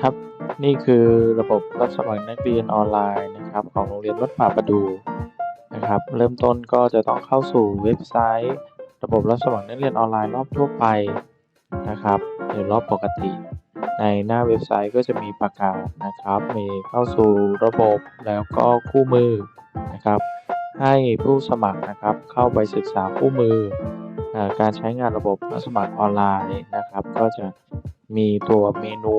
ครับ นี่คือระบบรับสมัครนักเรียนออนไลน์นะครับ ของโรงเรียนวัดป่าประดูนะครับ เริ่มต้นก็จะต้องเข้าสู่เว็บไซต์ ระบบรับสมัครนักเรียนออนไลน์รอบทั่วไปนะครับหรือรอบปกติ ในหน้าเว็บไซต์ก็จะมีประกาศนะครับ มีเข้าสู่ระบบแล้วก็คู่มือนะครับ ให้ผู้สมัครนะครับเข้าไปศึกษาคู่มือการใช้งานระบบรับสมัครออนไลน์นะครับ ก็จะ มีตัวเมนู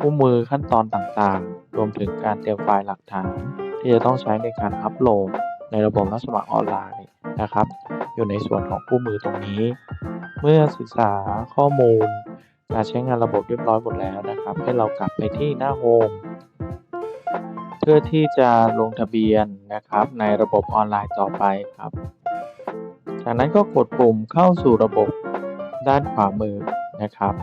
คู่มือขั้นตอนต่างๆ รวมถึงการเตรียมไฟล์หลักฐาน ที่จะต้องใช้ในการอัปโหลด ในระบบรับสมัครออนไลน์นะครับ อยู่ในส่วนของคู่มือตรงนี้ เมื่อศึกษาข้อมูล การใช้งานระบบเรียบร้อยหมดแล้วนะครับ ให้เรากลับไปที่หน้าโฮมเพื่อที่จะลงทะเบียนนะครับ ในระบบออนไลน์ต่อไปครับ จากนั้นก็กดปุ่มเข้าสู่ระบบด้านขวามือนะครับ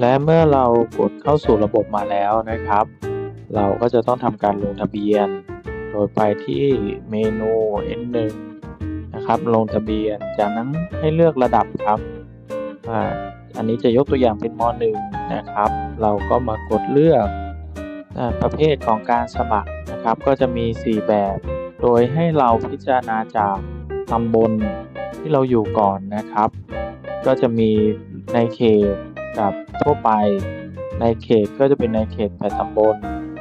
และเมื่อเรากดเข้าสู่ระบบมาแล้วนะครับ เราก็จะต้องทำการลงทะเบียน โดยไปที่เมนู N1 นะครับลงทะเบียนจากนั้นให้เลือกระดับครับอ่าอันนี้จะยกตัวอย่างเป็นม .1 นะครับ เราก็มากดเลือกประเภทของการสมัครนะครับ ก็จะมี 4 แบบ โดยให้เราพิจารณาจากตำบลที่เราอยู่ก่อนนะครับ ก็จะมีในเขต กับทั่วไป ในเขตก็จะเป็นในเขต8ตำบล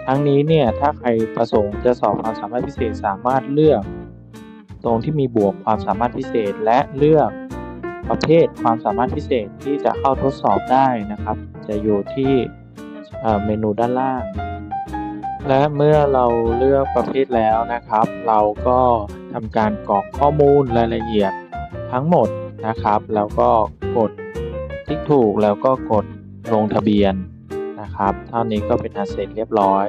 ทั้งนี้เนี่ยถ้าใครประสงค์จะสอบความสามารถพิเศษสามารถเลือก ตรงที่มีบวกความสามารถพิเศษและเลือกประเภทความสามารถพิเศษที่จะเข้าทดสอบได้นะครับ จะอยู่ที่เอ่อเมนูด้านล่าง และเมื่อเราเลือกประเภทแล้วนะครับ เราก็ทำการกรอกข้อมูลรายละเอียดทั้งหมดนะครับ แล้วก็กด ทิกถูกแล้วก็กดลงทะเบียนนะครับ เท่านี้ก็เป็นอันเสร็จเรียบร้อย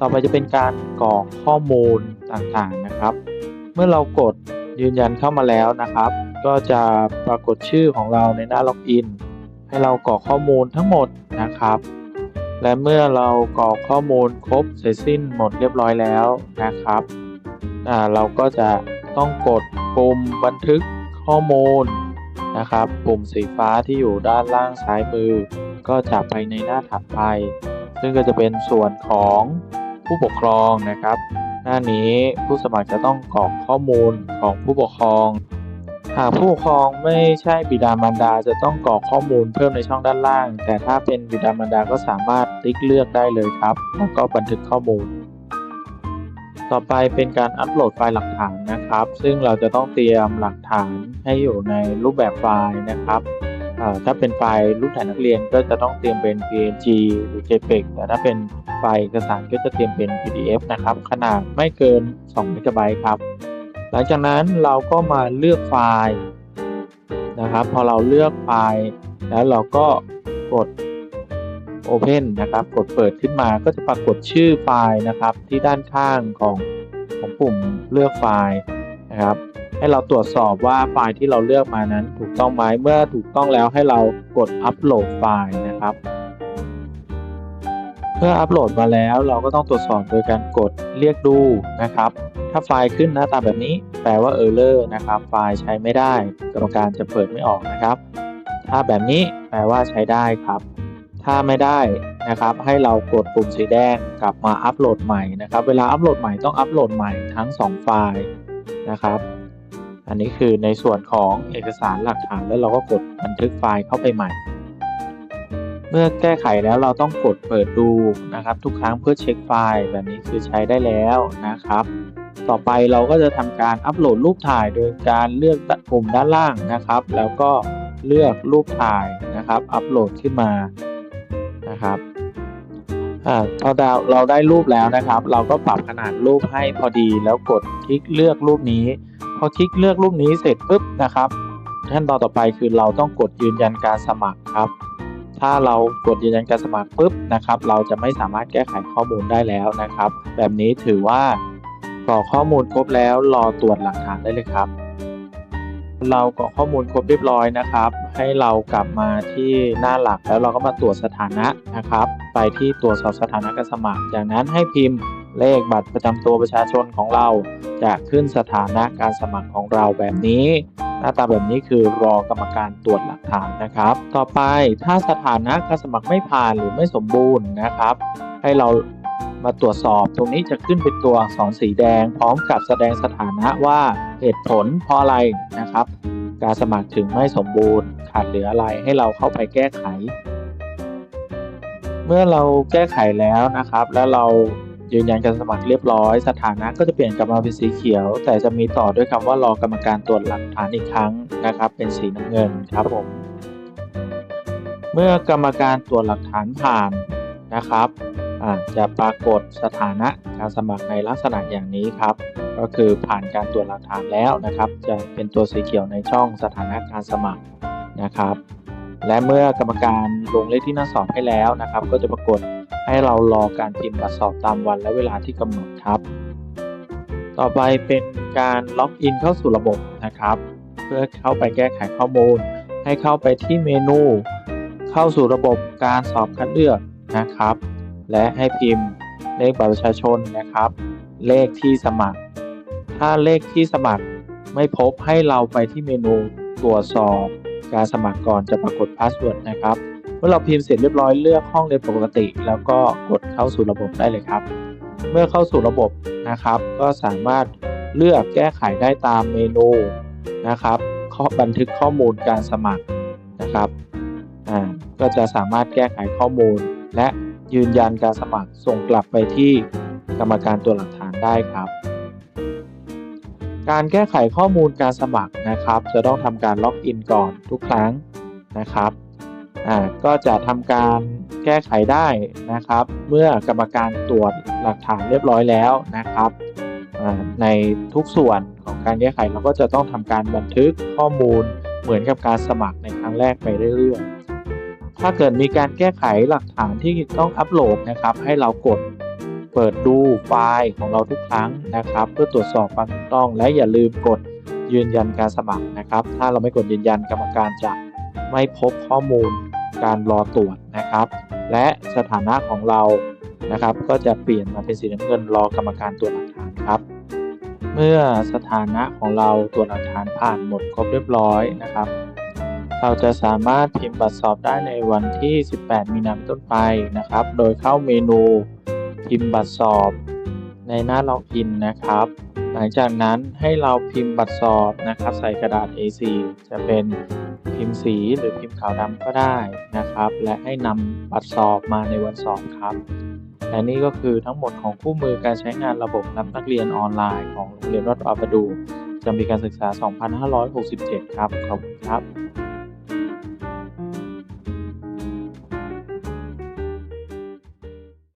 ต่อไปจะเป็นการกรอกข้อมูลต่างๆนะครับ เมื่อเรากดยืนยันเข้ามาแล้วนะครับ ก็จะปรากฏชื่อของเราในหน้าล็อกอินให้เรากรอกข้อมูลทั้งหมดนะครับ และเมื่อเรากรอกข้อมูลครบเสร็จสิ้นหมดเรียบร้อยแล้วนะครับเราก็จะต้องกดปุ่มบันทึกข้อมูล นะครับ ปุ่มสีฟ้าที่อยู่ด้านล่างซ้ายมือ ก็จะไปในหน้าถัดไป ซึ่งก็จะเป็นส่วนของผู้ปกครองนะครับ หน้านี้ผู้สมัครจะต้องกรอกข้อมูลของผู้ปกครอง หากผู้ปกครองไม่ใช่บิดามารดาจะต้องกรอกข้อมูลเพิ่มในช่องด้านล่าง แต่ถ้าเป็นบิดามารดาก็สามารถติ๊กเลือกได้เลยครับ แล้วก็บันทึกข้อมูล ต่อไปเป็นการอัปโหลดไฟล์หลักฐานนะครับ ซึ่งเราจะต้องเตรียมหลักฐานให้อยู่ในรูปแบบไฟล์นะครับถ้าเป็นไฟล์รูปถ่ายนักเรียนก็จะต้องเตรียมเป็น PNG หรือ JPEG แต่ถ้าเป็นไฟล์เอกสารก็จะเตรียมเป็น PDF นะครับ ขนาดไม่เกิน2 m b ครับ หลังจากนั้นเราก็มาเลือกไฟล์นะครับ พอเราเลือกไฟล์แล้วเราก็กด Open นะครับ กดเปิดขึ้นมาก็จะปรากฏชื่อไฟล์นะครับ ที่ด้านข้างของของปุ่มเลือกไฟล์นะครับ ให้เราตรวจสอบว่าไฟล์ที่เราเลือกมานั้น ถูกต้องไหมเมื่อถูกต้องแล้วให้เรากดอัปโหลดไฟล์นะครับ เมื่ออัปโหลดมาแล้วเราก็ต้องตรวจสอบโดยการกดเรียกดูนะครับ ถ้าไฟล์ขึ้นหน้าตาแบบนี้ แปลว่า Error นะครับ ไฟล์ใช้ไม่ได้กรรมการจะเปิดไม่ออกนะครับ ถ้าแบบนี้แปลว่าใช้ได้ครับ ถ้าไม่ได้นะครับ ให้เรากดปุ่มสีแดงกลับมาอัปโหลดใหม่นะครับ เวลาอัปโหลดใหม่ต้องอัปโหลดใหม่ทั้ง 2 ไฟล์นะครับ อันนี้คือในส่วนของเอกสารหลักฐานแล้วเราก็กดบันทึกไฟล์เข้าไปใหม่ เมื่อแก้ไขแล้วเราต้องกดเปิดดูนะครับ ทุกครั้งเพื่อเช็คไฟล์แบบนี้คือใช้ได้แล้วนะครับ ต่อไปเราก็จะทำการอัปโหลดรูปถ่ายโดยการเลือกปุ่มด้านล่างนะครับ แล้วก็เลือกรูปถ่ายนะครับ อัปโหลดขึ้นมา นะครับอ่าพอดาวเราได้รูปแล้วนะครับ เราก็ปรับขนาดรูปให้พอดีแล้วกดคลิกเลือกรูปนี้ พอคลิกเลือกรูปนี้เสร็จปุ๊บนะครับขั้นตอนต่อไปคือเราต้องกดยืนยันการสมัครครับ ถ้าเรากดยืนยันการสมัครปุ๊บนะครับ เราจะไม่สามารถแก้ไขข้อมูลได้แล้วนะครับ แบบนี้ถือว่ากรอกข้อมูลครบแล้วรอตรวจหลักฐานได้เลยครับ เรากรอกข้อมูลครบเรียบร้อยนะครับ ให้เรากลับมาที่หน้าหลักแล้วเราก็มาตรวจสถานะนะครับ ไปที่ตรวจสอบสถานะการสมัคร จากนั้นให้พิมพ์เลขบัตรประจำตัวประชาชนของเรา จะขึ้นสถานะการสมัครของเราแบบนี้ หน้าตาแบบนี้คือรอกรรมการตรวจหลักฐานนะครับ ต่อไปถ้าสถานะการสมัครไม่ผ่านหรือไม่สมบูรณ์นะครับ ให้เรา มาตรวจสอบ ตรงนี้จะขึ้นเป็นตัวอักษรสีแดง พร้อมกับแสดงสถานะว่าเหตุผลเพราะอะไรนะครับ การสมัครถึงไม่สมบูรณ์ ขาดเหลืออะไรให้เราเข้าไปแก้ไข เมื่อเราแก้ไขแล้วนะครับ แล้วเรายืนยันการสมัครเรียบร้อย สถานะก็จะเปลี่ยนกลับมาเป็นสีเขียว แต่จะมีต่อด้วยคำว่ารอกรรมการตรวจหลักฐานอีกครั้งนะครับ เป็นสีน้ำเงินครับผมเมื่อกรรมการตรวจหลักฐานผ่านนะครับ จะปรากฏสถานะการสมัครในลักษณะอย่างนี้ครับ ก็คือผ่านการตรวจหลักฐานแล้วนะครับ จะเป็นตัวสีเขียวในช่องสถานะการสมัครนะครับ และเมื่อกรรมการลงเลขที่หน้าสอบให้แล้วนะครับ ก็จะปรากฏให้เรารอการพิมพ์บัตรสอบตามวันและเวลาที่กำหนดครับ ต่อไปเป็นการล็อกอินเข้าสู่ระบบนะครับ เพื่อเข้าไปแก้ไขข้อมูล ให้เข้าไปที่เมนู เข้าสู่ระบบการสอบคัดเลือกนะครับ และให้พิมพ์เลขบัตรประชาชนนะครับ เลขที่สมัคร ถ้าเลขที่สมัครไม่พบให้เราไปที่เมนูตรวจสอบการสมัครก่อนจะปรากฏพาสเวิร์ดนะครับ เมื่อเราพิมพ์เสร็จเรียบร้อยเลือกห้องเรียนปกติ แล้วก็กดเข้าสู่ระบบได้เลยครับ เมื่อเข้าสู่ระบบนะครับ ก็สามารถเลือกแก้ไขได้ตามเมนูนะครับบันทึกข้อมูลการสมัครนะครับ อ่า ก็จะสามารถแก้ไขข้อมูลและ ยืนยันการสมัครส่งกลับไปที่กรรมการตัวหลักฐานได้ครับ การแก้ไขข้อมูลการสมัครนะครับ จะต้องทำการล็อกอินก่อนทุกครั้งนะครับก็จะทำการแก้ไขได้นะครับ เมื่อกรรมการตรวจหลักฐานเรียบร้อยแล้วนะครับในทุกส่วนของการแก้ไขเราก็จะต้องทำการบันทึกข้อมูลเหมือนกับการสมัครในครั้งแรกไปเรื่อยๆ ถ้าเกิดมีการแก้ไขหลักฐานที่ต้องอัปโหลดนะครับ ให้เรากดเปิดดูไฟล์ของเราทุกครั้งนะครับ เพื่อตรวจสอบความถูกต้อง และอย่าลืมกดยืนยันการสมัครนะครับ ถ้าเราไม่กดยืนยันกรรมการจะไม่พบข้อมูลการรอตรวจนะครับ และสถานะของเรานะครับ ก็จะเปลี่ยนมาเป็นสีน้ำเงินรอกรรมการตรวจหลักฐานครับ เมื่อสถานะของเราตรวจหลักฐานผ่านหมดครบเรียบร้อยนะครับ เราจะสามารถพิมพ์บัตรสอบได้ในวันที่ 18 มีนาคมต้นไปนะครับ โดยเข้าเมนูพิมพ์บัตรสอบในหน้าล็อกอินนะครับ หลังจากนั้นให้เราพิมพ์บัตรสอบนะครับ ใส่กระดาษ A4 จะเป็นพิมพ์สีหรือพิมพ์ขาวดำก็ได้นะครับ และให้นำบัตรสอบมาในวันสอบครับ และนี่ก็คือทั้งหมดของคู่มือการใช้งานระบบรับนักเรียนออนไลน์ของโรงเรียนวัดวาประดูจำปีการศึกษา 2567 ครับ ขอบคุณครับ